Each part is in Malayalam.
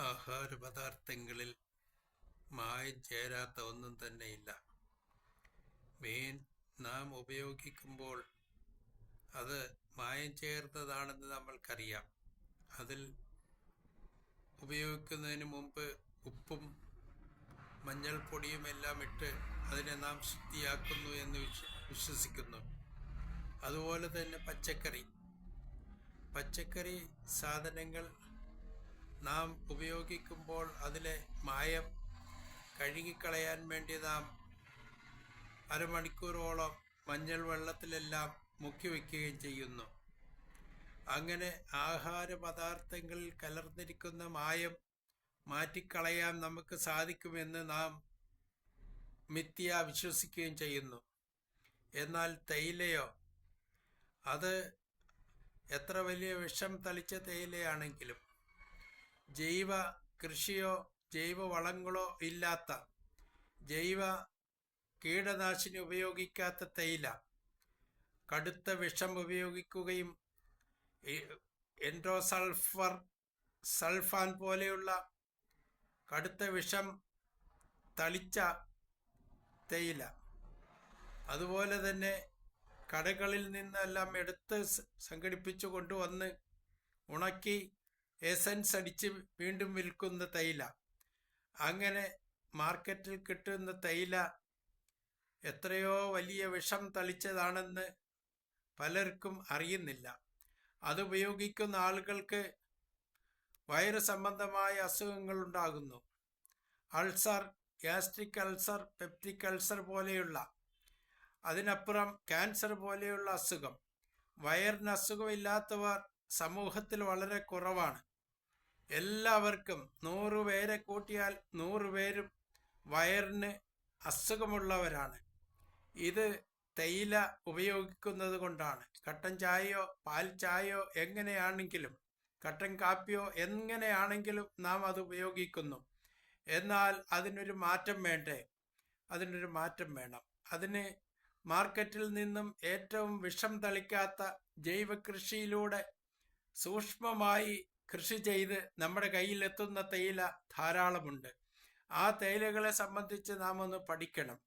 ആഹാരപദാർത്ഥങ്ങളിൽ മായം ചേരാത്ത ഒന്നും തന്നെയില്ല. മീൻ നാം ഉപയോഗിക്കുമ്പോൾ അത് മായം ചേർത്തതാണെന്ന് നമ്മൾക്കറിയാം. അതിൽ ഉപയോഗിക്കുന്നതിന് മുമ്പ് ഉപ്പും മഞ്ഞൾപ്പൊടിയും എല്ലാം ഇട്ട് അതിനെ നാം ശുദ്ധിയാക്കുന്നു എന്ന് വിശ്വസിക്കുന്നു. അതുപോലെ തന്നെ പച്ചക്കറി. പച്ചക്കറി സാധനങ്ങൾ നാം ഉപയോഗിക്കുമ്പോൾ അതിലെ മായം കഴുകിക്കളയാൻ വേണ്ടി നാം അരമണിക്കൂറോളം മഞ്ഞൾ വെള്ളത്തിലെല്ലാം മുക്കി വയ്ക്കുകയും ചെയ്യുന്നു. അങ്ങനെ ആഹാരപദാർത്ഥങ്ങളിൽ കലർന്നിരിക്കുന്ന മായം മാറ്റിക്കളയാൻ നമുക്ക് സാധിക്കുമെന്ന് നാം മിഥ്യ വിശ്വസിക്കുകയും ചെയ്യുന്നു. എന്നാൽ തേയിലയോ? അത് എത്ര വലിയ വിഷം തളിച്ച തേയിലയാണെങ്കിലും ജൈവ കൃഷിയോ ജൈവ വളങ്ങളോ ഇല്ലാത്ത ജൈവ കീടനാശിനി ഉപയോഗിക്കാത്ത തേയില കടുത്ത വിഷം ഉപയോഗിക്കുകയും എൻഡോസൾഫർ സൾഫാൻ പോലെയുള്ള കടുത്ത വിഷം തളിച്ച തേയില. അതുപോലെ തന്നെ കടകളിൽ നിന്നെല്ലാം എടുത്ത് സംഘടിപ്പിച്ചു കൊണ്ടുവന്ന് ഉണക്കി എസൻസ് അടിച്ച് വീണ്ടും വിൽക്കുന്ന തൈല. അങ്ങനെ മാർക്കറ്റിൽ കിട്ടുന്ന തൈല എത്രയോ വലിയ വിഷം തളിച്ചതാണെന്ന് പലർക്കും അറിയുന്നില്ല. അത് ഉപയോഗിക്കുന്ന ആളുകൾക്ക് വയറ് സംബന്ധമായ അസുഖങ്ങൾ ഉണ്ടാകുന്നു. Ulcer gastric ulcer peptic ulcer പോലെയുള്ള അതിനപ്പുറം ക്യാൻസർ പോലെയുള്ള അസുഖം. വയറിന് അസുഖമില്ലാത്തവർ സമൂഹത്തിൽ വളരെ കുറവാണ്. എല്ലാവർക്കും നൂറ് പേരെ കൂട്ടിയാൽ നൂറ് പേരും വയറിന് അസുഖമുള്ളവരാണ്. ഇത് തേയില ഉപയോഗിക്കുന്നത് കൊണ്ടാണ്. കട്ടൻ ചായയോ പാൽ ചായയോ എങ്ങനെയാണെങ്കിലും കട്ടൻ കാപ്പിയോ എങ്ങനെയാണെങ്കിലും നാം അത് ഉപയോഗിക്കുന്നു. എന്നാൽ അതിനൊരു മാറ്റം വേണ്ടേ? അതിനൊരു മാറ്റം വേണം. അതിന് മാർക്കറ്റിൽ നിന്നും ഏറ്റവും വിഷം തളിക്കാത്ത ജൈവ കൃഷിയിലൂടെ സൂക്ഷ്മമായി കൃഷി ചെയ്ത് നമ്മുടെ കയ്യിലെത്തുന്ന തേയില ധാരാളമുണ്ട്. ആ തേയിലകളെ സംബന്ധിച്ച് നാം ഒന്ന് പഠിക്കണം.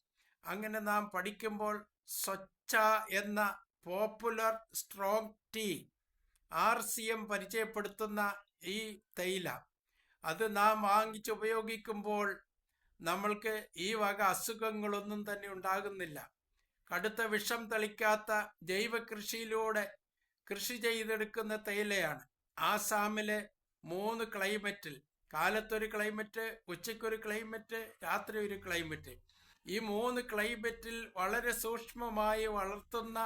അങ്ങനെ നാം പഠിക്കുമ്പോൾ സ്വച്ഛ എന്ന popular strong T R C M പരിചയപ്പെടുത്തുന്ന ഈ തേയില അത് നാം വാങ്ങിച്ച് ഉപയോഗിക്കുമ്പോൾ നമ്മൾക്ക് ഈ വക അസുഖങ്ങളൊന്നും തന്നെ ഉണ്ടാകുന്നില്ല. കടുത്ത വിഷം തളിക്കാത്ത ജൈവ കൃഷിയിലൂടെ കൃഷി ചെയ്തെടുക്കുന്ന തേയിലയാണ്. ആസാമിലെ മൂന്ന് ക്ലൈമറ്റിൽ കാലത്തൊരു ക്ലൈമറ്റ് ഉച്ചയ്ക്കൊരു ക്ലൈമറ്റ് രാത്രി ഒരു ക്ലൈമറ്റ് ഈ മൂന്ന് ക്ലൈമറ്റിൽ വളരെ സൂക്ഷ്മമായി വളർത്തുന്ന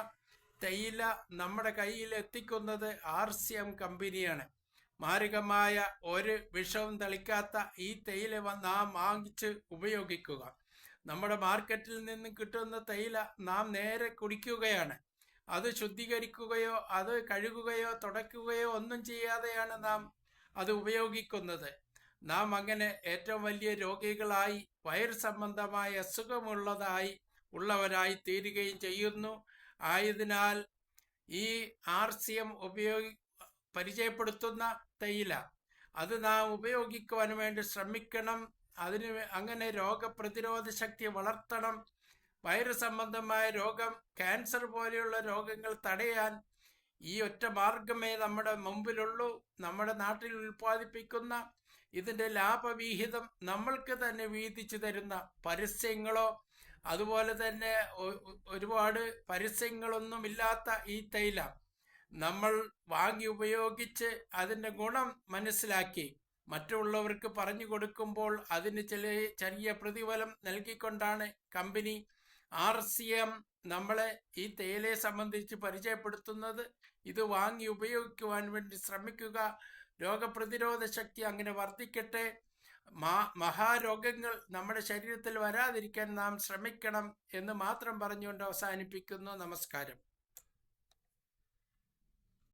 തേയില നമ്മുടെ കയ്യിൽ എത്തിക്കുന്നത് ആർ സി എം കമ്പനിയാണ് മാരകമായ ഒരു വിഷവും തളിക്കാത്ത ഈ തേയില നാം വാങ്ങിച്ച് ഉപയോഗിക്കുക. നമ്മുടെ മാർക്കറ്റിൽ നിന്ന് കിട്ടുന്ന തേയില നാം നേരെ കുടിക്കുകയാണ്. അത് ശുദ്ധീകരിക്കുകയോ അത് കഴുകുകയോ തുടയ്ക്കുകയോ ഒന്നും ചെയ്യാതെയാണ് നാം അത് ഉപയോഗിക്കുന്നത്. നാം അങ്ങനെ ഏറ്റവും വലിയ രോഗികളായി വയർ സംബന്ധമായ അസുഖമുള്ളതായി ഉള്ളവരായി തീരുകയും ചെയ്യുന്നു. ആയതിനാൽ ഈ ആർ സി എം ഉപയോഗി പരിചയപ്പെടുത്തുന്ന തേയില അത് നാം ഉപയോഗിക്കുവാൻ വേണ്ടി ശ്രമിക്കണം. അതിന് അങ്ങനെ രോഗപ്രതിരോധ ശക്തി വളർത്തണം. വയറ് സംബന്ധമായ രോഗം ക്യാൻസർ പോലെയുള്ള രോഗങ്ങൾ തടയാൻ ഈ ഒറ്റ മാർഗമേ നമ്മുടെ മുമ്പിലുള്ളൂ. നമ്മുടെ നാട്ടിൽ ഉൽപ്പാദിപ്പിക്കുന്ന ഇതിന്റെ ലാഭവിഹിതം നമ്മൾക്ക് തന്നെ വീതിച്ചു തരുന്ന പരസ്യങ്ങളോ അതുപോലെ തന്നെ ഒരുപാട് പരസ്യങ്ങളൊന്നും ഇല്ലാത്ത ഈ തൈല നമ്മൾ വാങ്ങി ഉപയോഗിച്ച് അതിന്റെ ഗുണം മനസ്സിലാക്കി. മറ്റുള്ളവർക്ക് പറഞ്ഞു കൊടുക്കുമ്പോൾ അതിന് ചില ചെറിയ പ്രതിഫലം നൽകിക്കൊണ്ടാണ് കമ്പനി ആർ സി എം നമ്മളെ ഈ തേയിലയെ സംബന്ധിച്ച് പരിചയപ്പെടുത്തുന്നത്. ഇത് വാങ്ങി ഉപയോഗിക്കുവാൻ വേണ്ടി ശ്രമിക്കുക. രോഗപ്രതിരോധ ശക്തി അങ്ങനെ വർദ്ധിക്കട്ടെ. മാ മഹാരോഗങ്ങൾ നമ്മുടെ ശരീരത്തിൽ വരാതിരിക്കാൻ നാം ശ്രമിക്കണം എന്ന് മാത്രം പറഞ്ഞുകൊണ്ട് അവസാനിപ്പിക്കുന്നു. നമസ്കാരം.